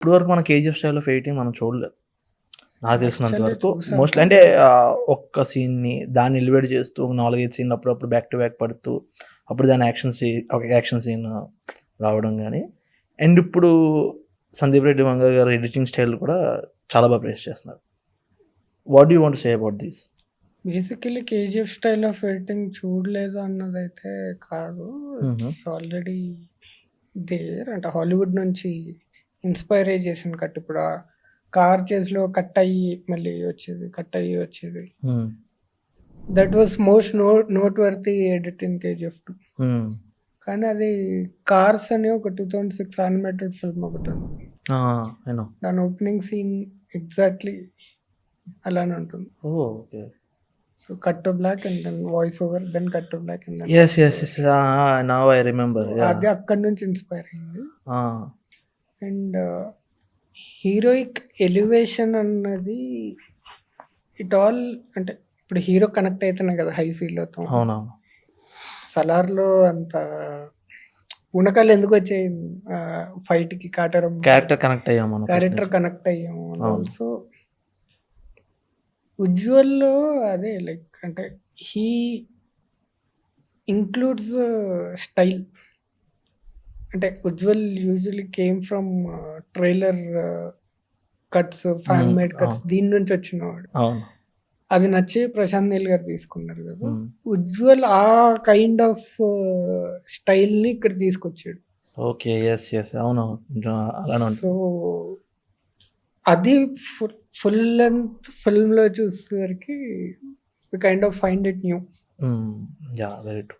ఇప్పుడు వరకు మన కేజీఎఫ్ స్టైల్లో ఫైటింగ్ మనం చూడలేదు. నాకు తెలిసినంత వరకు. మోస్ట్లీ అంటే ఒక్క సీన్ని దాన్ని ఎలివేట్ చేస్తూ నాలుగైదు సీన్ అప్పుడప్పుడు బ్యాక్ టు బ్యాక్ పడుతూ అప్పుడు దాని యాక్షన్ సీన్ ఒక యాక్షన్ సీన్ రావడం కానీ అండ్ ఇప్పుడు సందీప్ రెడ్డి వంగ గారి ఎడిటింగ్ స్టైల్ కూడా చాలా బాగా ప్రేస్ చేస్తున్నారు. What you want say about this basically KGF style of editing చూడలేదు అన్నదైతే కాదు. ఇట్స్ ఆల్రెడీ దేర్ అంటే హాలీవుడ్ నుంచి ఇన్స్పైర్ చేసిన కట్ ఇప్పుడు. కార్ చేస్లో కట్ అయ్యి మళ్ళీ వచ్చేది కట్ అయ్యి వచ్చేది. That was most no note worthy edit in KGF two కానీ అది కార్స్ అని ఒక two thousand six animated film ఒకటి దాని ఓపెనింగ్ సీన్ ఎగ్జాక్ట్లీ అలానే ఉంటుంది. So cut to black and then voice over then cut to black and yes yes yes now I remember అది అక్కడి నుంచి ఇన్స్పైర్ అయింది. అండ్ హీరోయిక్ ఎలివేషన్ అన్నది it all అంటే ఇప్పుడు హీరో కనెక్ట్ అవుతున్నాయి కదా హై ఫీల్ అవుతాం అవునవును. సలార్లో అంత ఉనకాలు ఎందుకు వచ్చాయి? ఫైట్కి కాటరం క్యారెక్టర్ కనెక్ట్ అయ్యాం మనం క్యారెక్టర్ కనెక్ట్ అయ్యాము అవును. ఆల్సో ఉజ్వల్లో అదే లైక్ అంటే హీ ఇంక్లూడ్స్ స్టైల్. అంటే Ujjwal usually came from trailer cuts fan made cuts. దీని నుంచి వచ్చినవాడు. అది నచ్చి ప్రశాంత్ నీల్ గారు తీసుకున్నారు కదా. Hmm. ఉజ్వల్ ఆ కైండ్ ఆఫ్ స్టైల్ని ఇక్కడ తీసుకొచ్చాడు. ఓకే ఎస్ ఎస్ అవును. సో అది ఫుల్ ఫుల్ లెంత్ ఫిల్మ్లో చూసేసరికి kind of find it new yeah very true